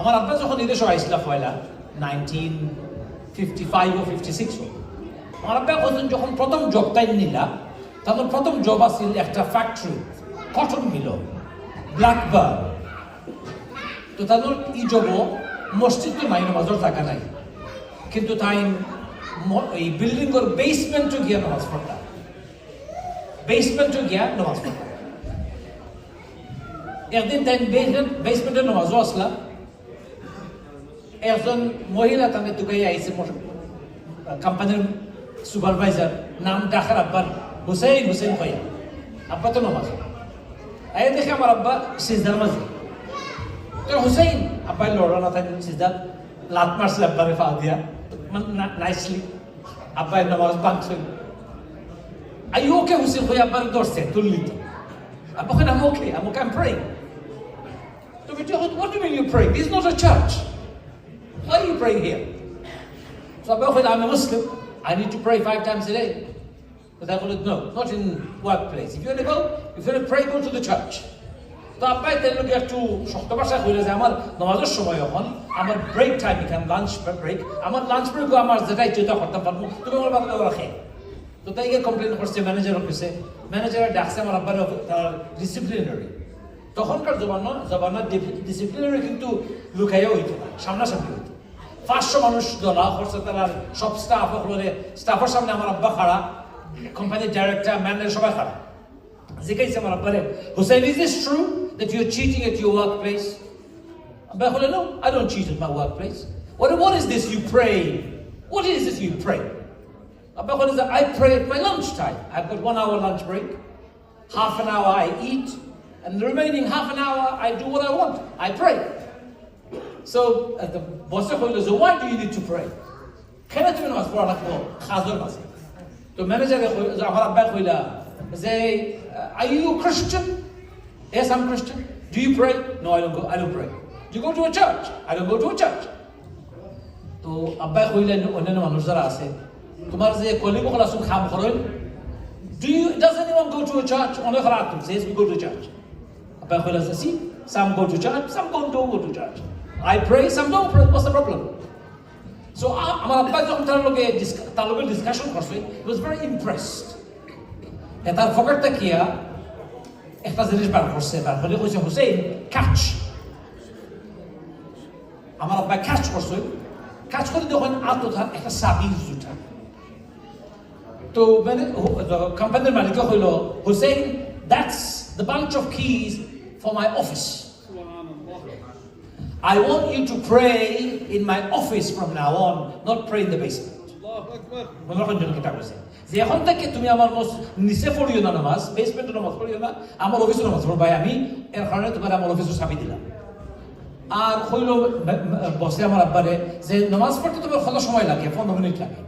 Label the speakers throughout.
Speaker 1: আমার আব্বা যখন এদেশে আইসলা পয়লা নাইনটিন ফিফটি ফাইভ ও ফিফটি সিক্স আমার আব্বা বলছেন যখন প্রথম জব তাই নিলা তখন প্রথম জব আছিল একটা ফ্যাক্টরি কটন মিল ব্ল্যাকবার তো তাদের ই জব মসজিদ তো নাই নমাজর থাকা নাই। কিন্তু তাই এই বিল্ডিংয়ের বেসমেন্টও গিয়া নামাজ পড়তাম বেসমেন্টও গিয়া নামাজ পড়তাম একদিন তাই বেসমেন্ট বেসমেন্টের নামাজও আসলাম একজন মহিলা তাকে দুকাই আইছে কোম্পানির সুপারভাইজার নাম ডাকার আব্বার হুসেইন হুসেইন ভাইয়া আব্বা তো নামাজ আই দেখে আমার আব্বা সিজদার মাঝে তো হুসেইন আব্বাই লড়া না থাকে সিজদার লাত মারছিল আব্বারে ফা দিয়া নাইসলি আব্বাই নামাজ Are you okay, Hussein? Khoya Abbar ধরছে তুললি তো আব্বা কেন I'm okay, I'm okay, I'm praying. তো বেটি what do you mean you pray? This is not. Praying here? So said, I'm a Muslim. I need to pray five times a day. But I said, no, not in workplace. If you want to go, if you want to pray, go to the church. তো আব্বাই তাই লোক একটু শক্ত ভাষায় কইলে যে আমার নামাজের সময় এখন আমার ব্রেক টাইম এখানে লাঞ্চ ব্রেক আমার লাঞ্চ ব্রেক আমার যেটা ইচ্ছে তা করতে পারব তুমি আমার বাবা রাখে তো তাই কমপ্লেন করছে ম্যানেজার অফিসে ম্যানেজার ডাকছে আমার আব্বার ডিসিপ্লিনারি তখনকার জমানো জমানার ডিসিপ্লিনারি কিন্তু লুকাইয়া হইতো না সামনাসামনি হইতো পাঁচশো মানুষ দলা করছে তারা সব স্টাফ হলে স্টাফের সামনে আমার আব্বা খাড়া কোম্পানির ডাইরেক্টর ম্যানেজার সবাই খাড়া জিজ্ঞাসা আমার আব্বারে Hussain is this true that you are cheating at your work place আব্বা বলে no I don't cheat at my work place What, what is this you pray? What is this you pray? Abba Khalid said, I pray at my lunchtime. I've got one hour lunch break. Half an hour I eat. And the remaining half an hour I do what I want. I pray. So uh, the boss of Khalid said, why do you need to pray? কেন তুমি নামাজ পড়া লাগবো খাজর মাঝে তো ম্যানেজারে আমার আব্বা কইলা যে are you a Christian? Yes, I'm Christian. Do you pray? No, I don't go. I don't pray. Do you go to a church? I don't go to a church. তো আব্বাই কইলেন অন্যান্য মানুষ যারা আছে তোমার যে কলিগ হল আসুন খাম করেন Do you, does anyone go to a church? অনেক রাত says we go to church. আব্বাই কইলেন see, some go to church, some don't go to church. I pray, some don't pray. What's the problem? So আ- আমার আব্বা যখন তার লোকে dish- তার লোকে ডিসকাশন করছে he was very impressed. এ তার ফকারটা কিয়া একটা জিনিস বার করছে বার করে কইছে হুসেইন ক্যাচ আমার আব্বা ক্যাচ করছে কাজ করে যখন আত্মধার একটা সাবির জুটা তো মানে কোম্পানির মালিক হইল Hussain that's the bunch of keys for my office I want you to pray in my office from now on, not pray in the basement. যে এখন থেকে তুমি আমার নিচে পড়িও না নামাজ বেসমেন্টে নামাজ পড়িও না আমার অফিসে নামাজ ভাই আমি এর কারণে তোমার আমার অফিসে চাবি দিলাম। আর হইল বসে আমার আব্বারে যে নামাজ পড়তে তোমার কত সময় লাগে? পনেরো মিনিট লাগে।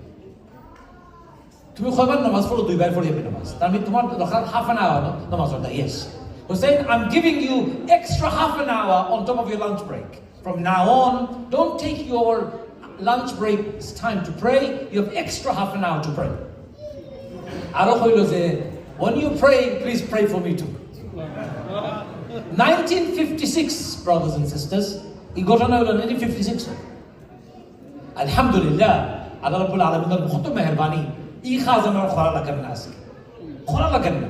Speaker 1: তুমি কয়বার নামাজ পড়ো? দুইবার পড়ি আমি নামাজ। তার মানে তোমার দরকার হাফ অ্যান আওয়ার নামাজ পড়া yes Hussein, I'm giving you extra half an hour on top of your lunch break. From now on, don't take your lunch break time to pray. You have extra half an hour to pray. আরো হইল যে when you pray, please pray for me too. 1956, brothers and sisters, এই ঘটনা হলো 1956 আলহামদুলিল্লাহ আল্লাহ রাব্বুল আলামিনের কত মেহেরবানি ই খাজানার খরা লাগেন না আজকে খরা লাগেন না